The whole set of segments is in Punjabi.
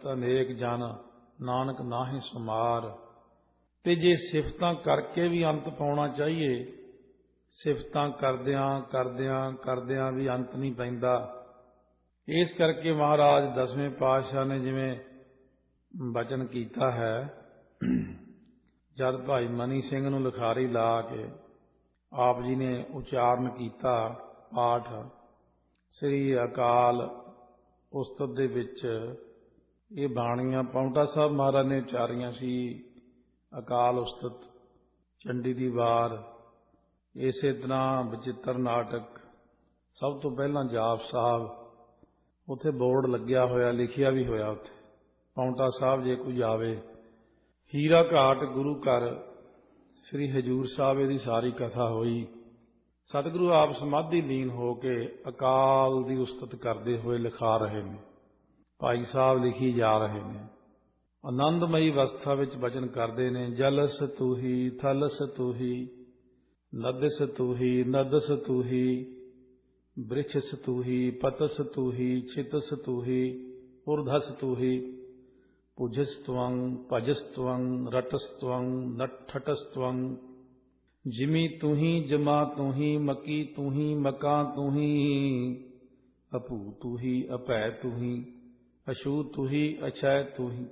ਸਿਫਤ ਅਨੇਕ ਜਨ, ਨਾਨਕ ਨਾਹੀ ਸੁਮਾਰ। ਤੇ ਜੇ ਸਿਫਤਾਂ ਕਰਕੇ ਵੀ ਅੰਤ ਪਾਉਣਾ ਚਾਹੀਏ, ਸਿਫਤਾਂ ਕਰਦਿਆਂ ਕਰਦਿਆਂ ਕਰਦਿਆਂ ਵੀ ਅੰਤ ਨਹੀਂ ਪੈਂਦਾ। ਇਸ ਕਰਕੇ ਮਹਾਰਾਜ ਦਸਵੇਂ ਪਾਤਸ਼ਾਹ ਨੇ ਜਿਵੇਂ ਬਚਨ ਕੀਤਾ ਹੈ, ਜਦ ਭਾਈ ਮਨੀ ਸਿੰਘ ਨੂੰ ਲਿਖਾਰੀ ਲਾ ਕੇ ਆਪ ਜੀ ਨੇ ਉਚਾਰਨ ਕੀਤਾ ਪਾਠ, ਸ੍ਰੀ ਅਕਾਲ ਉਸਤਤ ਦੇ ਵਿੱਚ ਇਹ ਬਾਣੀਆਂ ਪੌਂਟਾ ਸਾਹਿਬ ਮਹਾਰਾਜ ਨੇ ਚਾਰੀਆਂ ਸੀ, ਅਕਾਲ ਉਸਤਤ, ਚੰਡੀ ਦੀ ਵਾਰ, ਇਸੇ ਤਰ੍ਹਾਂ ਬਚਿੱਤਰ ਨਾਟਕ, ਸਭ ਤੋਂ ਪਹਿਲਾਂ ਜਾਪ ਸਾਹਿਬ, ਉੱਥੇ ਬੋਰਡ ਲੱਗਿਆ ਹੋਇਆ, ਲਿਖਿਆ ਵੀ ਹੋਇਆ ਉੱਥੇ। ਪੌਂਟਾ ਸਾਹਿਬ ਜੇ ਕੋਈ ਜਾਵੇ ਹੀਰਾ ਘਾਟ ਗੁਰੂ ਘਰ, ਸ੍ਰੀ ਹਜੂਰ ਸਾਹਿਬ ਇਹਦੀ ਸਾਰੀ ਕਥਾ ਹੋਈ। ਸਤਿਗੁਰੂ ਆਪ ਸਮਾਧੀ ਲੀਨ ਹੋ ਕੇ ਅਕਾਲ ਦੀ ਉਸਤਤ ਕਰਦੇ ਹੋਏ ਲਿਖਾ ਰਹੇ ਨੇ। ਭਾਈ ਸਾਹਿਬ ਲਿਖੀ ਜਾ ਰਹੇ ਨੇ ਆਨੰਦਮਈ ਅਵਸਥਾ ਵਿੱਚ ਬਚਨ ਕਰਦੇ ਨੇ ਜਲਸ ਤੂਹੀ ਥਲਸ ਤੂਹੀ ਨਦਸ ਤੂਹੀ ਨਦਸ ਤੂਹੀ ਬ੍ਰਿਛਸ ਤੂਹੀ ਪਤਸ ਤੂਹੀ ਛਿਤਸ ਤੂਹੀ ਉਰਧਸ ਤੂਹੀ ਪੁਜਸਤਵੰ ਭਜਸਤਵੰ ਰਟਸਤਵੰ ਨਠਟਸਤਵੰ ਜਿਮੀ ਤੂਹੀ ਜਮਾ ਤੂਹੀ ਮਕੀ ਤੂਹੀ ਮਕਾਂ ਤੂਹੀ ਅਪੂ ਤੂਹੀ ਅਪੈ ਤੂਹੀ ਅਸ਼ੂ ਤੂਹੀ ਅਛੈ ਤੂਹੀ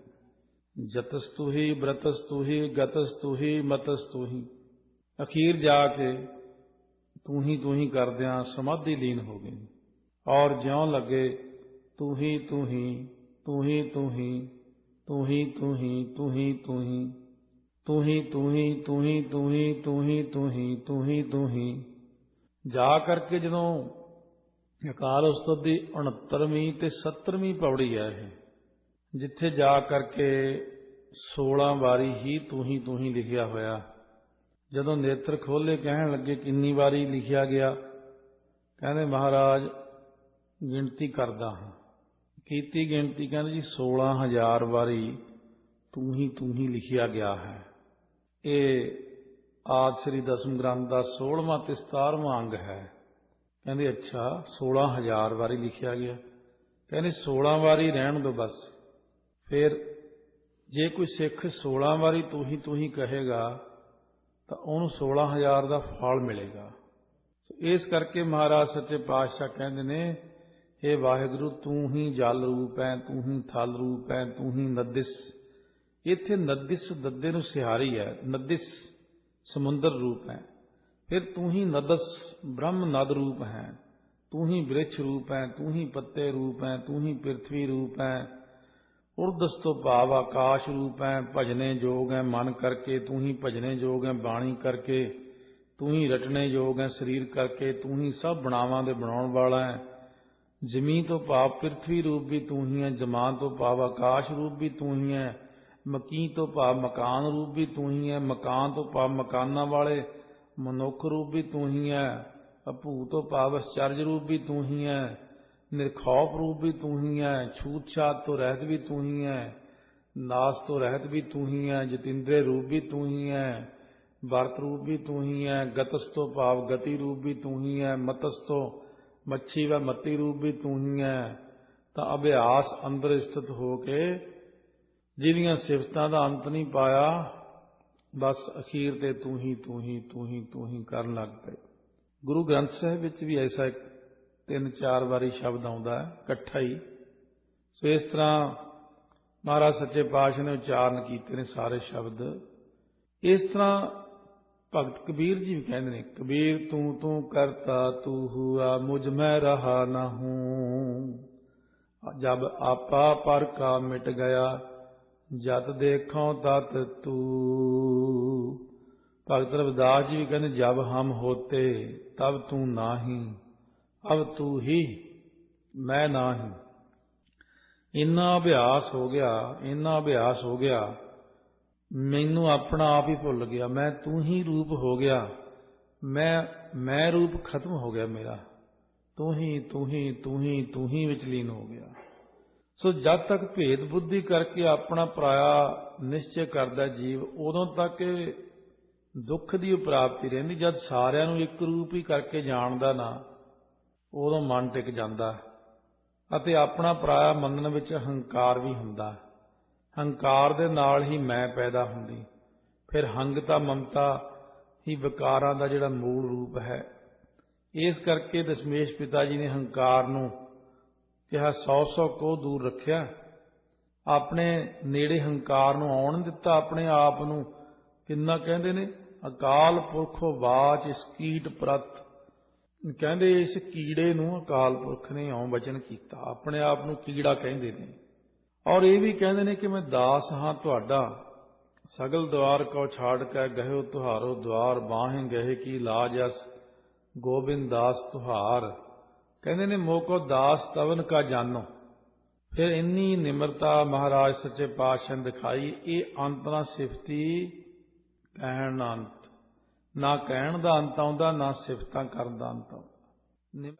ਜਤਸ ਤੂਹੀ ਬ੍ਰਤਸ ਤੂਹੀ ਗਤਸ ਤੂਹੀ ਮਤਸ ਤੂਹੀ ਅਖੀਰ ਜਾ ਕੇ ਤੂੰ ਹੀ ਤੂੰ ਹੀ ਕਰਦਿਆਂ ਸਮਾਧੀ ਲੀਨ ਹੋ ਗਈ ਔਰ ਜਿਉਂ ਲੱਗੇ ਤੂੰ ਹੀ ਤੂੰ ਹੀ ਤੂੰ ਹੀ ਤੂੰ ਹੀ ਤੂੰ ਹੀ ਤੂੰ ਹੀ ਤੂੰ ਹੀ ਤੂੰ ਹੀ ਤੂੰ ਹੀ ਤੂੰ ਹੀ ਤੂੰ ਹੀ ਤੂੰ ਹੀ ਤੂੰ ਹੀ ਤੂੰ ਹੀ ਤੂੰ ਹੀ ਤੂੰ ਹੀ ਜਾ ਕਰਕੇ ਜਦੋਂ ਅਕਾਲ ਉਸਤਤ ਦੀ 69ਵੀਂ ਤੇ 70ਵੀਂ ਪੌੜੀ ਹੈ ਇਹ, ਜਿੱਥੇ ਜਾ ਕਰਕੇ 16 ਵਾਰੀ ਹੀ ਤੂੰ ਹੀ ਤੂੰ ਹੀ ਲਿਖਿਆ ਹੋਇਆ। ਜਦੋਂ ਨੇਤਰ ਖੋਲੇ ਕਹਿਣ ਲੱਗੇ, ਕਿੰਨੀ ਵਾਰੀ ਲਿਖਿਆ ਗਿਆ? ਕਹਿੰਦੇ, ਮਹਾਰਾਜ, ਗਿਣਤੀ ਕਰਦਾ ਹਾਂ। ਕੀਤੀ ਗਿਣਤੀ, ਕਹਿੰਦੇ ਜੀ 16000 ਵਾਰੀ ਤੂੰ ਹੀ ਤੂੰ ਹੀ ਲਿਖਿਆ ਗਿਆ ਹੈ। ਇਹ ਆਦ ਸ੍ਰੀ ਦਸਮ ਗ੍ਰੰਥ ਦਾ 16ਵਾਂ ਤੇ 17ਵਾਂ ਅੰਗ ਹੈ। ਕਹਿੰਦੇ, ਅੱਛਾ 16000 ਵਾਰੀ ਲਿਖਿਆ ਗਿਆ। ਕਹਿੰਦੇ 16 ਵਾਰੀ ਰਹਿਣ ਦੋ ਬਸ। ਫਿਰ ਜੇ ਕੋਈ ਸਿੱਖ 16 ਵਾਰੀ ਤੂੰ ਹੀ ਤੂੰ ਹੀ ਕਹੇਗਾ, ਤਾਂ ਉਹਨੂੰ 16000 ਦਾ ਫਲ ਮਿਲੇਗਾ। ਇਸ ਕਰਕੇ ਮਹਾਰਾਜ ਸੱਚੇ ਪਾਤਸ਼ਾਹ ਕਹਿੰਦੇ ਨੇ हे ਵਾਹਿਗੁਰੂ, ਤੂੰ ਹੀ ਜਲ ਰੂਪ ਹੈ ਤੂੰ ਹੀ ਥਲ ਰੂਪ ਹੈ ਤੂੰ ਹੀ ਨਦਿਸ। ਇੱਥੇ ਨਦਿਸ ਦੱਦੇ ਨੂੰ ਸਿਹਾਰੀ ਹੈ, ਨਦਿਸ ਸਮੁੰਦਰ ਰੂਪ ਹੈ ਫਿਰ ਤੂੰ ਹੀ ਨਦਸ। ब्रह्म नद रूप है तू ही वृक्ष रूप है तू ही पत्ते रूप है तू ही पृथ्वी रूप है उर्दस्तो भाव आकाश रूप है भजने योग है मन करके तू ही भजने योग है ਬਾਣੀ ਕਰਕੇ ਤੂੰ ਹੀ ਰਟਨੇ ਯੋਗ ਹੈ, ਸਰੀਰ ਕਰਕੇ ਤੂੰ ਹੀ ਸਭ ਬਣਾਵਾਂ ਦੇ ਬਣਾਉਣ ਵਾਲਾ ਹੈ। ਜ਼ਮੀਨ ਤੋਂ ਭਾਵ ਪ੍ਰithvi ਰੂਪ ਵੀ ਤੂੰ ਹੀ ਹੈ ਜਮਾਨ ਤੋਂ ਭਾਵ ਆਕਾਸ਼ ਰੂਪ ਵੀ ਤੂੰ ਹੀ ਹੈ ਮਕੀ ਤੋਂ ਭਾਵ ਮਕਾਨ ਰੂਪ ਵੀ ਤੂੰ ਹੀ ਹੈ, ਮਕਾਨ ਤੋਂ ਭਾਵ ਮਕਾਨਾਂ ਵਾਲੇ ਮਨੁੱਖ ਰੂਪ ਵੀ ਤੂੰ ਹੀ ਹੈ ਅਭੂ ਤੋਂ ਭਾਵ ਅਚਰਜ ਰੂਪ ਵੀ ਤੂੰ ਹੀ ਹੈ ਨਿਰਖੌਫ ਰੂਪ ਵੀ ਤੂੰ ਹੀ ਹੈ ਛੂਤ ਛਾਤ ਤੋਂ ਰਹਿਤ ਵੀ ਤੂੰ ਹੀ ਹੈ ਨਾਸ ਤੋਂ ਰਹਿਤ ਵੀ ਤੂੰ ਹੀ ਹੈ ਜਤਿੰਦਰੇ ਰੂਪ ਵੀ ਤੂੰ ਹੀ ਹੈ ਵਰਤ ਰੂਪ ਵੀ ਤੂੰ ਹੀ ਹੈ ਗਤਸ ਤੋਂ ਭਾਵ ਗਤੀ ਰੂਪ ਵੀ ਤੂੰ ਹੀ ਹੈ ਮਤਸ ਤੋਂ ਮੱਛੀ ਵਾ ਮਤੀ ਰੂਪ ਵੀ ਤੂੰ ਹੀ ਹੈ ਤਾਂ ਅਭਿਆਸ ਅੰਦਰ ਸਥਿਤ ਹੋ ਕੇ ਜਿਹਦੀਆਂ ਸਿਫਤਾਂ ਦਾ ਅੰਤ ਨਹੀਂ ਪਾਇਆ ਬਸ ਅਖੀਰ ਤੇ ਤੂੰ ਹੀ ਤੂੰ ਹੀ ਤੂੰ ਹੀ ਤੂੰ ਹੀ ਕਰਨ ਲੱਗ ਪਏ। ਗੁਰੂ ਗ੍ਰੰਥ ਸਾਹਿਬ ਵਿੱਚ ਵੀ ਐਸਾ ਇੱਕ ਤਿੰਨ ਚਾਰ ਵਾਰੀ ਸ਼ਬਦ ਆਉਂਦਾ ਹੈ, ਇਕੱਠਾ ਹੀ। ਸੋ ਇਸ ਤਰ੍ਹਾਂ ਮਹਾਰਾਜ ਸੱਚੇ ਪਾਤਸ਼ਾਹ ਨੇ ਉਚਾਰਨ ਕੀਤੇ ਨੇ ਸਾਰੇ ਸ਼ਬਦ। ਇਸ ਤਰ੍ਹਾਂ ਭਗਤ ਕਬੀਰ ਜੀ ਵੀ ਕਹਿੰਦੇ ਨੇ, ਕਬੀਰ ਤੂੰ ਤੂੰ ਕਰਤਾ ਤੂੰ ਹੁਆ, ਮੁਝ ਮੈਂ ਰਹਾ ਨਾ ਹੂੰ। ਜਬ ਆਪਾ ਪਰ ਕਾ ਮਿਟ ਗਿਆ ਜਤ ਦੇਖੋਂ ਤਤ ਤੂੰ। ਭਗਤ ਰਵਿਦਾਸ ਜੀ ਵੀ ਕਹਿੰਦੇ, ਜਬ ਹਮ ਹੋਤੇ, ਤਬ ਤੂੰ ਨਾਹੀ। ਅਬ ਤੂੰ ਹੀ, ਮੈਂ ਨਾਹੀ। ਇੰਨਾ ਅਭਿਆਸ ਹੋ ਗਿਆ, ਇੰਨਾ ਅਭਿਆਸ ਹੋ ਗਿਆ। ਮੈਨੂੰ ਆਪਣਾ ਆਪ ਹੀ ਭੁੱਲ ਗਿਆ। ਮੈਂ ਤੂੰ ਹੀ ਰੂਪ ਹੋ ਗਿਆ। ਮੈਂ ਮੈਂ ਰੂਪ ਖਤਮ ਹੋ ਗਿਆ ਮੇਰਾ। ਤੂੰ ਹੀ ਤੂੰ ਹੀ ਤੂੰ ਹੀ ਤੂੰ ਹੀ ਵਿੱਚ ਲੀਨ ਹੋ ਗਿਆ। ਸੋ ਜਦ ਤੱਕ ਭੇਦ ਬੁੱਧੀ ਕਰਕੇ ਆਪਣਾ ਪਰਾਇਆ ਨਿਸ਼ਚੈ ਕਰਦਾ ਜੀਵ, ਉਦੋਂ ਤੱਕ ਦੁੱਖ ਦੀ ਪ੍ਰਾਪਤੀ ਰਹਿੰਦੀ, ਜਦ ਸਾਰਿਆਂ ਨੂੰ ਇੱਕ ਰੂਪ ਹੀ ਕਰਕੇ ਜਾਣਦਾ ਨਾ, ਉਦੋਂ ਮਨ ਟਿਕ ਜਾਂਦਾ ਅਤੇ ਆਪਣਾ ਪਰਾਇਆ ਮੰਨਣ ਵਿੱਚ ਹੰਕਾਰ ਵੀ ਹੁੰਦਾ। ਹੰਕਾਰ ਦੇ ਨਾਲ ਹੀ ਮੈਂ ਪੈਦਾ ਹੁੰਦੀ। ਫਿਰ ਹੰਗਤਾ ਮਮਤਾ ਹੀ ਵਿਕਾਰਾਂ ਦਾ ਜਿਹੜਾ ਮੂਲ ਰੂਪ ਹੈ। ਇਸ ਕਰਕੇ ਦਸ਼ਮੇਸ਼ ਪਿਤਾ ਜੀ ਨੇ ਹੰਕਾਰ ਨੂੰ ਕਿਹਾ ਸੌ ਸੌ ਕੋ ਦੂਰ ਰੱਖਿਆ। ਆਪਣੇ ਨੇੜੇ ਹੰਕਾਰ ਨੂੰ ਆਉਣ ਦਿੱਤਾ, ਆਪਣੇ ਆਪ ਨੂੰ। ਕਿੰਨਾ ਕਹਿੰਦੇ ਨੇ, ਅਕਾਲ ਪੁਰਖ ਬਾਚ ਇਸ ਕੀਟ ਪ੍ਰਤ। ਕਹਿੰਦੇ ਇਸ ਕੀੜੇ ਨੂੰ ਅਕਾਲ ਪੁਰਖ ਨੇ ਇਉਂ ਵਚਨ ਕੀਤਾ, ਆਪਣੇ ਆਪ ਨੂੰ ਕੀੜਾ ਕਹਿੰਦੇ ਨੇ। ਔਰ ਇਹ ਵੀ ਕਹਿੰਦੇ ਨੇ ਕਿ ਮੈਂ ਦਾਸ ਹਾਂ ਤੁਹਾਡਾ। ਸਗਲ ਦਵਾਰ ਕੋ ਛਾੜ ਕੇ ਗਹਿਓ ਤੁਹਾਰੋ, ਦਵਾਰ ਬਾਹੇ ਗਏ ਕੀ ਲਾਜਸ ਗੋਬਿੰਦ ਦਾਸ ਤੁਹਾਰ। ਕਹਿੰਦੇ ਨੇ, ਮੋਕੋ ਦਾਸ ਤਵਨ ਕਾ ਜਾਨੋ। ਫਿਰ ਇੰਨੀ ਨਿਮਰਤਾ ਮਹਾਰਾਜ ਸੱਚੇ ਪਾਤਸ਼ਾਹ ਦਿਖਾਈ, ਇਹ ਅੰਤਰਾ ਸਿਫਤੀ ਕਹਿਣ ਨਾ ਅੰਤ। ਨਾ ਕਹਿਣ ਦਾ ਅੰਤ ਆਉਂਦਾ, ਨਾ ਸਿਫਤਾਂ ਕਰਨ ਦਾ ਅੰਤ ਆਉਂਦਾ।